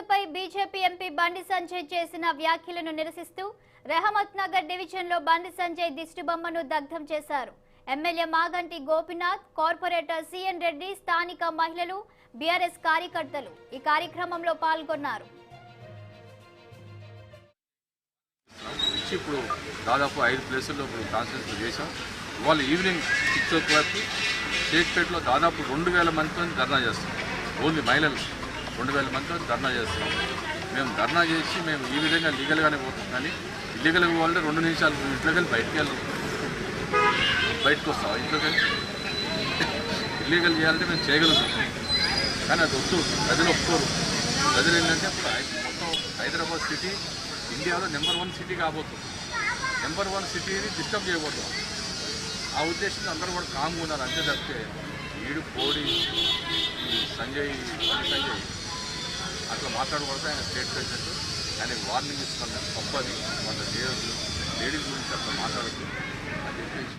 రెహమత్పై BJP MP Bandi Sanjay చేసిన వ్యాఖ్యలను నిరసిస్తూ రెహమత్ నగర్ డివిజన్లో బండి సంజయ్ దిష్టిబొమ్మను దగ్ధం చేశారు. MLA Maganti Gopinath corporator C N Reddy స్థానిక మహిళలు బీఆర్ఎస్ కార్యకర్తలు ఈ కార్యక్రమంలో పాల్గొన్నారు. ఇప్పుడు దాదాపు ఐదు ప్లేసుల్లో ఇప్పుడు కాన్ఫరెన్స్ చేశాం. ఇవాళ ఈవినింగ్ సిక్స్ ఓ క్లాక్కి షేక్పేటలో దాదాపు రెండు వేల మందితో ధర్నా చేస్తాం. ఓన్లీ మహిళలు. రెండు వేల మందితో ధర్నా చేస్తున్నాం మేము ధర్నా చేసి మేము ఈ విధంగా లీగల్గానే పోతాం. కానీ ఇల్లీగల్గా పోవాలంటే రెండు నిమిషాలు ఇంట్లోకి వెళ్ళి బయటికి వెళ్ళాం. బయటకు వస్తాం ఇంట్లోకి వెళ్ళి? ఇల్లీగల్ చేయాలంటే మేము చేయగలుగుతాం. కానీ అది వద్దు. ప్రజలు ఒప్పుకోరు. ప్రజలు ఏంటంటే మొత్తం హైదరాబాద్ సిటీ ఇండియాలో నెంబర్ వన్ సిటీ కాబోతుంది. నెంబర్ వన్ సిటీని డిస్టర్బ్ చేయకూడదు. ఆ ఉద్దేశంతో అందరూ కూడా కామ్గా ఉన్నారు. అంతే తప్పితే ఈడు కోడి సంజయ్ సంజయ్. మాట్లాడకూడదు ఆయన స్టేట్ ప్రెసిడెంట్. ఆయనకి వార్నింగ్ ఇస్తున్నాం తప్పది.